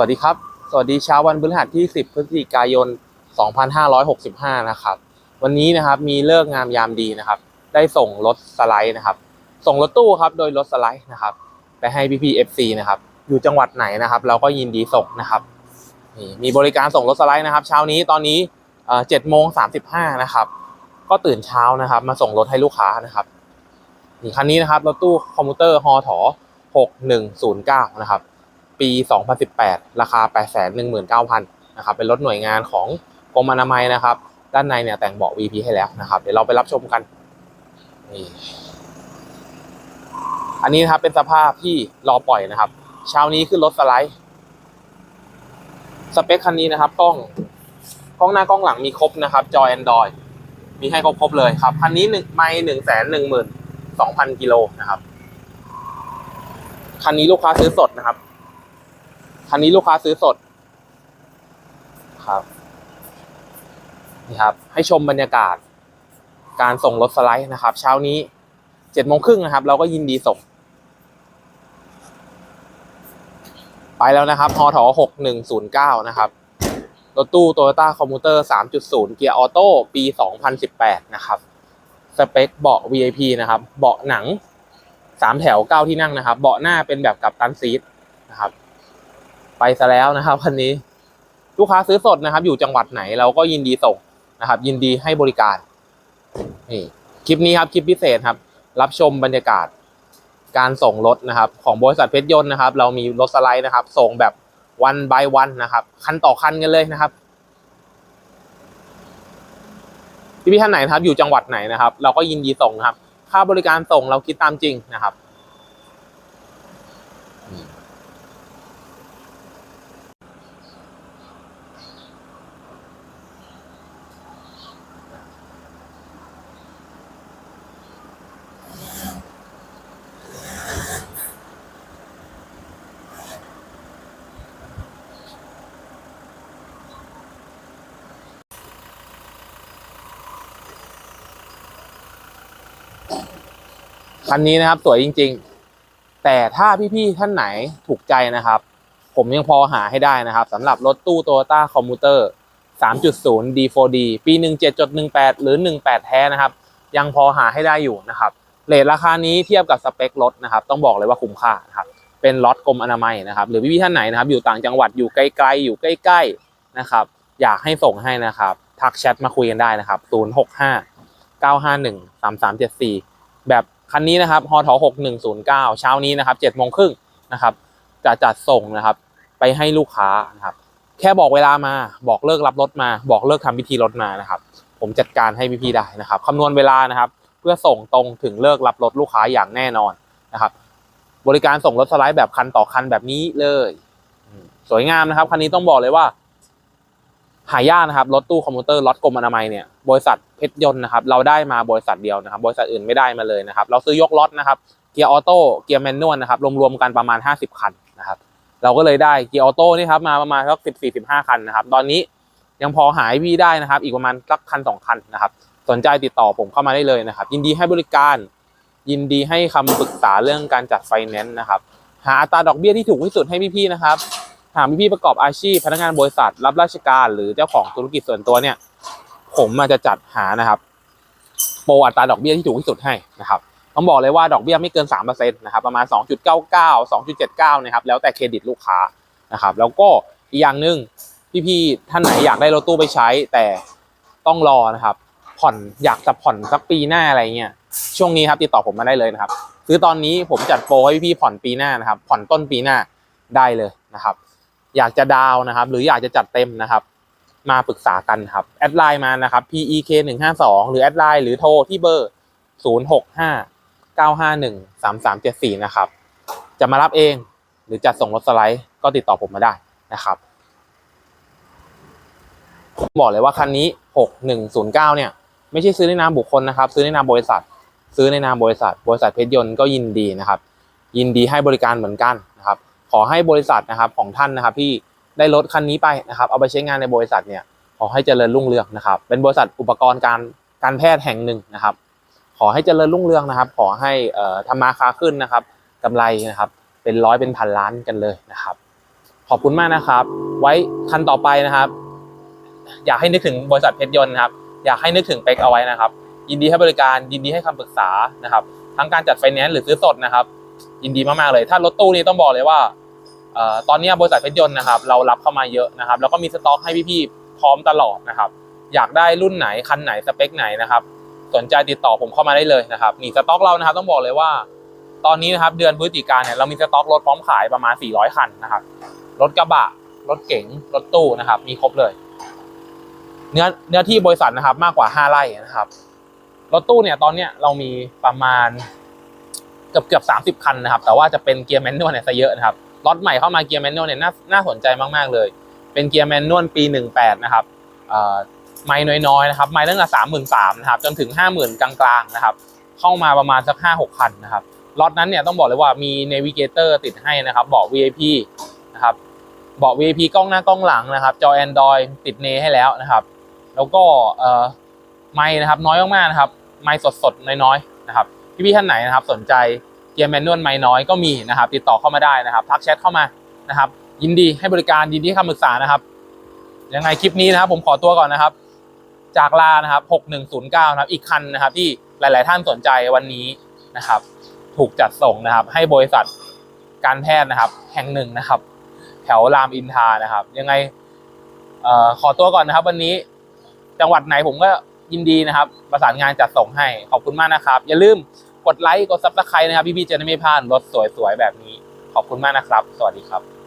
วัสดีครับ สวัสดีเช้าวันพฤหัสที่ 10 พฤศจิกายน 2565 นะครับ วันนี้นะครับมีเลิกงามยามดีนะครับ ได้ส่งรถสไลด์นะครับ ส่งรถตู้ครับโดยรถสไลด์นะครับ ไปให้พี่พีเอฟซีนะครับ อยู่จังหวัดไหนนะครับ เราก็ยินดีส่งนะครับนี่มีบริการส่งรถสไลด์นะครับ เช้านี้ตอนนี้เจ็ดโมงสามสิบห้านะครับ ก็ตื่นเช้านะครับ มาส่งรถให้ลูกค้านะครับนี่คันนี้นะครับรถตู้คอมพิวเตอร์ฮอถอ6109นะครับ ปี 2018 ราคา 819,000นะครับเป็นรถหน่วยงานของกรมอนามัยนะครับ ด้านในเนี่ยแต่งเบาะ VP ให้แล้วนะครับ เดี๋ยวเราไปรับชมกันนี่อันนี้นะครับเป็นสภาพที่รอปล่อยนะครับ เช้านี้ขึ้นรถสไลด์ สเปคคันนี้นะครับกล้องกล้องหน้ากล้องหลังมีครบนะครับ จอ Android มีให้ครบครบเลยครับ คันนี้หนึ่งไม่หนึ่งแสนหนึ่งหมื่นสองพันกิโลนะครับ คันนี้ลูกค้าซื้อสดนะครับ คันนี้ลูกค้าซื้อสด ครับ นี่ครับ ให้ชมบรรยากาศ การส่งรถสไลด์นะครับ เช้านี้เจ็ดโมงครึ่งนะครับ เราก็ยินดีส่ง ไปแล้วนะครับฮอถอหกหนึ่งศูนย์เก้านะครับรถตู้โตโยต้าคอมพิวเตอร์สามจุดศูนย์เกียร์ออโต้ปีสองพันสิบแปดนะครับสเปคเบาะ VIP นะครับ เบาะหนังสามแถวเก้าที่นั่งนะครับ เบาะหน้าเป็นแบบกับตันซีทนะครับ ไปซะแล้วนะครับวันนี้ลูกค้าซื้อสดนะครับ อยู่จังหวัดไหนเราก็ยินดีส่งนะครับ ยินดีให้บริการนี่คลิปนี้ครับคลิปพิเศษครับ รับชมบรรยากาศการส่งรถนะครับ ของบริษัทเพชรยนต์นะครับ เรามีรถสไลด์นะครับ ส่งแบบวัน by วันนะครับ คันต่อคันกันเลยนะครับพี่พี่ท่านไหนนะครับ อยู่จังหวัดไหนนะครับ เราก็ยินดีส่งนะครับ ค่าบริการส่งเราคิดตามจริงนะครับ คันนี้นะครับสวยจริง ๆ แต่ถ้าพี่ๆท่านไหนถูกใจนะครับ ผมยังพอหาให้ได้นะครับสำหรับรถตู้ Toyota Commuter 3.0 D4D ปี 17.18 หรือ 18 แท้นะครับ ยังพอหาให้ได้อยู่นะครับเรทราคานี้เทียบกับสเปครถนะครับ ต้องบอกเลยว่าคุ้มค่านะครับเป็นรถกรมอนามัยนะครับ หรือพี่ๆท่านไหนนะครับ อยู่ต่างจังหวัดอยู่ไกลๆอยู่ใกล้ๆนะครับ อยากให้ส่งให้นะครับทักแชทมาคุยกันได้นะครับ 065 951 3374 แบบ คันนี้นะครับฮอท6109เช้านี้นะครับ7โมงครึ่งนะครับ จะจัดส่งนะครับ ไปให้ลูกค้านะครับ แค่บอกเวลามา บอกเลิกรับรถมา บอกเลิกทำพิธีรถมานะครับ ผมจัดการให้พี่ๆได้นะครับคำนวณเวลานะครับ เพื่อส่งตรงถึงเลิกรับรถลูกค้าอย่างแน่นอนนะครับ บริการส่งรถสไลด์แบบคันต่อคันแบบนี้เลย สวยงามนะครับ คันนี้ต้องบอกเลยว่า หายากนะครับรถตู้คอมพิวเตอร์รถกรมอนามัยเนี่ยบริษัทเพชรยนต์นะครับเราได้มาบริษัทเดียวนะครับ บริษัทอื่นไม่ได้มาเลยนะครับ เราซื้อยกล็อตนะครับเกียร์ออโต้เกียร์แมนนวลนะครับรวมๆกันประมาณ 50 คันนะครับเราก็เลยได้เกียร์ออโต้นี่ครับมาประมาณสักสิบสี่สิบห้าคันนะครับ ตอนนี้ยังพอหายพี่ได้นะครับ อีกประมาณสักคันสองคันนะครับ สนใจติดต่อผมเข้ามาได้เลยนะครับ ยินดีให้บริการ ยินดีให้คำปรึกษาเรื่องการจัดไฟแนนซ์นะครับ หาอัตราดอกเบี้ยที่ถูกที่สุดให้พี่ๆนะครับ หากพี่ๆประกอบอาชีพ พนักงานบริษัทรับราชการ หรือเจ้าของธุรกิจส่วนตัวเนี่ย ผมอาจจะจัดหานะครับโปรอัตราดอกเบี้ยที่ถูกที่สุดให้นะครับต้องบอกเลยว่าดอกเบี้ยไม่เกิน3%นะครับประมาณ 2.99 2.79นะครับแล้วแต่เครดิตลูกค้านะครับแล้วก็อีกอย่างหนึ่งพี่ๆท่านไหนอยากได้รถตู้ไปใช้ แต่ต้องรอนะครับ ผ่อนอยากจะผ่อนสักปีหน้าอะไรเงี้ยช่วงนี้ครับติดต่อผมมาได้เลยนะครับซื้อตอนนี้ผมจัดโปรให้พี่ๆผ่อนปีหน้านะครับ ผ่อนต้นปีหน้าได้เลยนะครับ อยากจะดาวนะครับ หรืออยากจะจัดเต็มนะครับ มาปรึกษากันครับ แอดไลน์มานะครับ PEK 1 5 2หรือแอดไลน์หรือโทรที่เบอร์ 0 6 5 9 5 1 3 3 7 4 นะครับ จะมารับเองหรือจัดส่งรถสไลด์ก็ติดต่อผมมาได้นะครับผมบอกเลยว่าคันนี้ 6109 เนี่ย ไม่ใช่ซื้อในนามบุคคลนะครับ ซื้อในนามบริษัท ซื้อในนามบริษัท บริษัทเพชรยนต์ก็ยินดีนะครับ ยินดีให้บริการเหมือนกันนะครับ ขอให้บริษัทนะครับของท่านนะครับที่ได้รถคันนี้ไปนะครับ เอาไปใช้งานในบริษัทเนี่ยขอให้เจริญรุ่งเรืองนะครับ เป็นบริษัทอุปกรณ์การการแพทย์แห่งหนึ่งนะครับ ขอให้เจริญรุ่งเรืองนะครับ ขอให้เอ่อทำมาค้าขึ้นนะครับกำไรนะครับเป็นร้อยเป็นพันล้านกันเลยนะครับ ขอบคุณมากนะครับ ไว้คันต่อไปนะครับ อยากให้นึกถึงบริษัทเพชรยนต์นะครับ อยากให้นึกถึงเป็กเอาไว้นะครับ ยินดีให้บริการยินดีให้คำปรึกษานะครับ ทั้งการจัดไฟแนนซ์หรือซื้อสดนะครับ ยินดีมากๆเลย ถ้ารถตู้นี้ต้องบอกเลยว่าอตอนนี้บริษัทเพชรยนต์นะครับเรารับเข้ามาเยอะนะครับ แล้วก็มีสต็อกให้พี่ๆพร้อมตลอดนะครับ อยากได้รุ่นไหนคันไหนสเปคไหนนะครับ สนใจติดต่อผมเข้ามาได้เลยนะครับนี่สต็อกเรานะครับต้องบอกเลยว่า ตอนนี้นะครับเดือนพฤศจิกาเนี่ยเรามีสต็อกรถพร้อมขายประมาณ 400 คันนะครับรถกระบะรถเก๋งรถตู้นะครับ มีครบเลย เนื้อเนื้อที่บริษัทนะครับมากกว่า 5 ไร่นะครับรถตู้เนี่ยตอนเนี้ยเรามีประมาณ เกือบเกือบสามสิบคันนะครับ แต่ว่าจะเป็นเกียร์แมนนวลเนี่ยซะเยอะนะครับรถใหม่เข้ามาเกียร์แมนนวลเนี่ยน่าน่าสนใจมากๆเลย เป็นเกียร์แมนนวลปี18นะครับไม่น้อยๆนะครับไม่ตั้งแต่สามหมื่นสามนะครับจนถึงห้าหมื่นกลางๆนะครับ เข้ามาประมาณสักห้าหกคันนะครับรถนั้นเนี่ยต้องบอกเลยว่ามีเนวิเกเตอร์ติดให้นะครับเบาะ VIP นะครับเบาะ VIP กล้องหน้ากล้องหลังนะครับ จอ Android ติดเนให้แล้วนะครับ แล้วก็ไม้นะครับน้อยมากๆนะครับ ไม้สดๆ น้อยๆนะครับ พี่ๆท่านไหนนะครับสนใจเกียร์แมนนวลไม้น้อยก็มีนะครับติดต่อเข้ามาได้นะครับทักแชทเข้ามานะครับยินดีให้บริการยินดีคำปรึกษานะครับยังไงคลิปนี้นะครับผมขอตัวก่อนนะครับ จากลานะครับ 6109 นะครับ อีกคันนะครับ ที่หลาย ๆ ท่านสนใจวันนี้นะครับ ถูกจัดส่งนะครับ ให้บริษัทการแพทย์นะครับ แห่งหนึ่งนะครับ แถวรามอินทานะครับ ยังไงออขอตัวก่อนนะครับ วันนี้จังหวัดไหนผมก็ยินดีนะครับ ประสานงานจัดส่งให้ขอบคุณมากนะครับ อย่าลืม กดไลค์กดซับสไครต์นะครับพี่ๆจะได้ไม่พลาดรถสวยๆแบบนี้ ขอบคุณมากนะครับ สวัสดีครับ